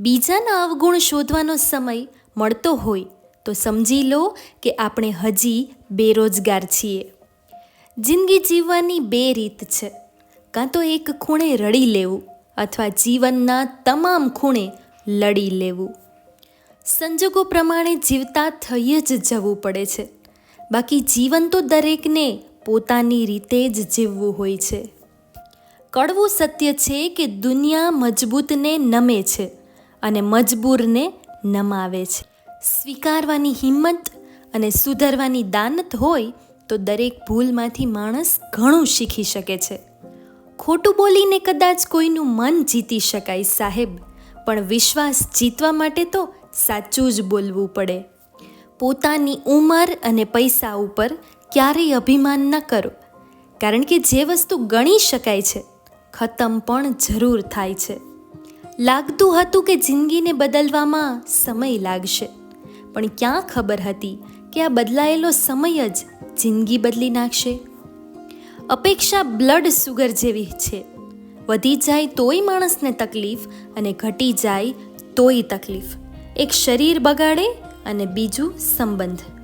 બીજાના અવગુણ શોધવાનો સમય મળતો હોય, તો સમજી લો કે આપણે હજી બેરોજગાર છીએ. જિંદગી જીવવાની બે રીત છે. કાં તો એક ખૂણે રડી લેવું અથવા જીવનના તમામ ખૂણે લડી લેવું. સંજોગો પ્રમાણે જીવતા થઈ જ જવું પડે છે. બાકી જીવન તો દરેકને પોતાની રીતે જ જીવવું હોય છે. કડવું સત્ય છે કે દુનિયા મજબૂતને નમે છે. અને મજબૂરને નમાવે છે. સ્વીકારવાની હિંમત અને સુધરવાની દાનત હોય તો દરેક ભૂલમાંથી માણસ ઘણું શીખી શકે છે. ખોટું બોલીને કદાચ કોઈનું મન જીતી શકાય સાહેબ, પણ વિશ્વાસ જીતવા માટે તો સાચું જ બોલવું પડે. પોતાની ઉંમર અને પૈસા ઉપર ક્યારેય અભિમાન ન કરો. કારણ કે જે વસ્તુ ગણી શકાય છે, ખતમ પણ જરૂર થાય છે. લાગતું હતું કે જિંદગીને બદલવામાં સમય લાગશે. પણ ક્યાં ખબર હતી કે આ બદલાયેલો સમય જ જિંદગી બદલી નાખશે? અપેક્ષા બ્લડ સુગર જેવી છે. વધી જાય તોય માણસને તકલીફ અને ઘટી જાય તોય તકલીફ. એક શરીર બગાડે અને બીજું સંબંધ.